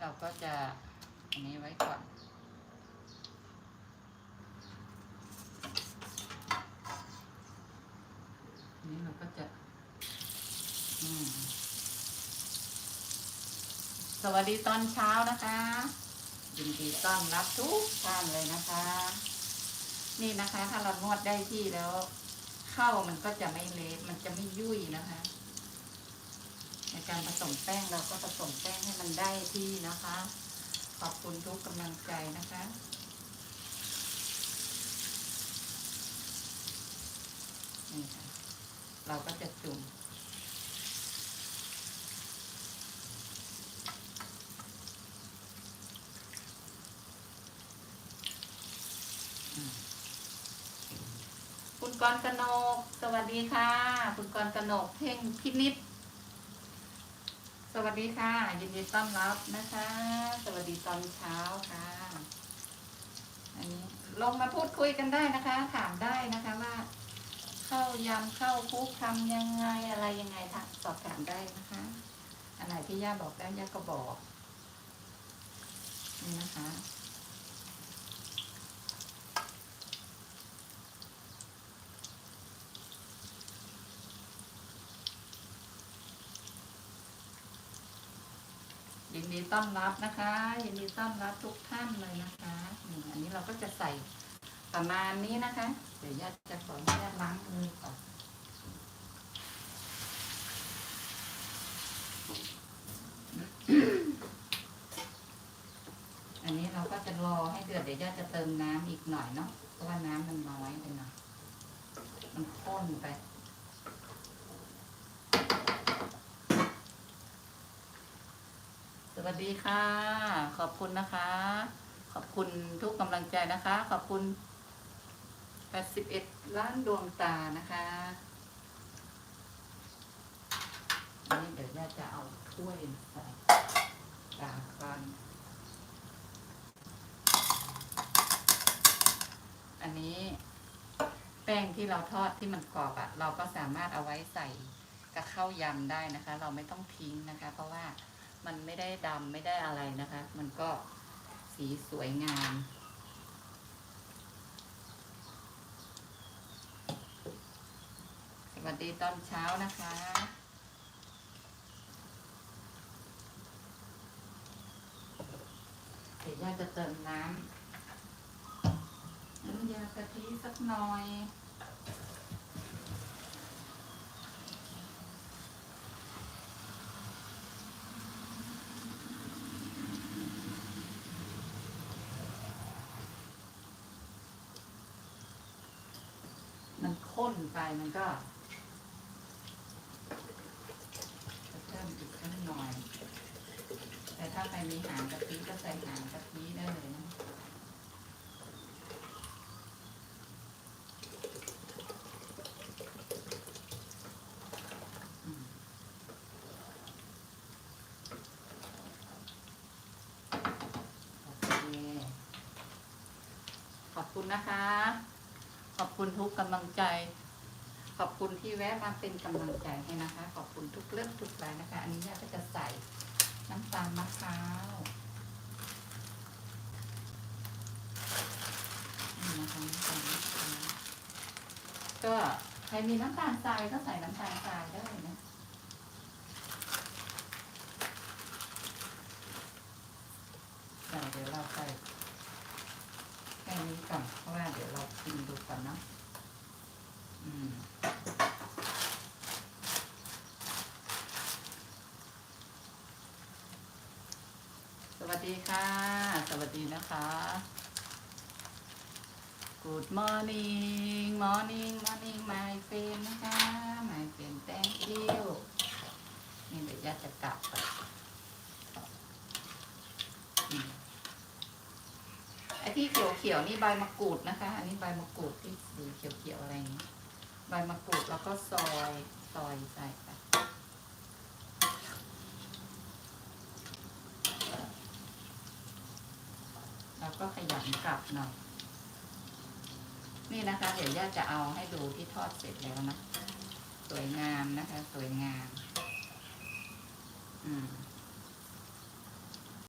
เราก็จะอันนี้ไว้ก่อนอันนี้เราก็จะสวัสดีตอนเช้านะคะยินดีต้อนรับทุกท่านเลยนะคะ นี่นะคะ ถ้าเรานวดได้ที่แล้ว เข้ามันก็จะไม่เละมันจะไม่ยุ่ยนะคะ ในการผสมแป้งเราก็ผสมแป้งให้มันได้ที่นะคะ ขอบคุณทุกกำลังใจนะคะนี่ค่ะเราก็จะจุ่มคุณกรกนก สวัสดีค่ะ คุณกรกนก เพ่งพินิษ สวัสดีค่ะ ยินดีต้อนรับนะคะ สวัสดีตอนเช้าค่ะ อันนี้ลงมาพูดคุยกันได้นะคะ ถามได้นะคะว่า เข้ายำเข้าคุกทำยังไงอะไรยังไงถามสอบถามได้นะคะ อันไหนที่ย่าบอกได้ย่าก็บอกนี่นะคะ ยินดีต้อนรับนะคะยินดีต้อนรับทุกท่านเลยนะคะอันนี้เราก็จะใส่ประมาณนี้นะคะ เดี๋ยวญาติจะขออนุญาตล้างมือก่อนอันนี้เราก็จะรอให้เดือดเดี๋ยวญาติจะเติมน้ำอีกหน่อยเนาะเพราะว่าน้ำมันน้อยไปหน่อยมันข้นไป วัสดีค่ะ ขอบคุณนะคะ ขอบคุณทุกกำลังใจนะคะ ขอบคุณ 81 ล้านดวงตานะคะอันนี้เดี๋ยวย่จะเอาถ้วยใส่กากก่อนอันนี้แป้งที่เราทอดที่มันกรอบอะเราก็สามารถเอาไว้ใส่กับข้าวยำได้นะคะ เราไม่ต้องทิ้งนะคะ เพราะว่า มันไม่ได้ดำไม่ได้อะไรนะคะ มันก็สีสวยงามสวัสดีตอนเช้านะคะเดี๋ยวย่าจะเติมน้ำน้ำยากะทิสักหน่อย มั นข้นไปมันก็จะเพิ่มอีกสักหน่อย แต่ถ้าใครมีหางกะทิก็ใส่หางกะทิได้เลยนะโอเคขอบคุณนะคะ ขอบคุณทุกกำลังใจ ขอบคุณที่แวะมาเป็นกำลังใจให้นะคะ ขอบคุณทุกเรื่องทุกรายนะคะ อันนี้ย่าก็จะใส่น้ำตาลมะพร้าวนี่นะคะน้ำตาลมะพร้าวก็ใครมีน้ำตาลทรายก็ใส่น้ำตาลทรายได้นะ เดี๋ยวเดี๋ยวเราใส่ แค่นี้ก่อนเพราะว่าเดี๋ยวเราชิมดูก่อนเนาะอืมสวัสดีค่ะ สวัสดีนะคะ Good morning morning morning my friend นะคะ my friend thank you นี่เดี๋ยวจะกลับไปอื ไอ้ที่เขียวนี่ใบมะกรูดนะคะ อันนี้ใบมะกรูดที่สีเขียวๆอะไรอย่างนี้ ใบมะกรูดแล้วก็ซอยซอยใส่ไปแล้วก็ขยำกลับหน่อยนี่นะคะ เดี๋ยวย่าจะเอาให้ดูที่ทอดเสร็จแล้วนะ สวยงามนะคะ สวยงาม อืม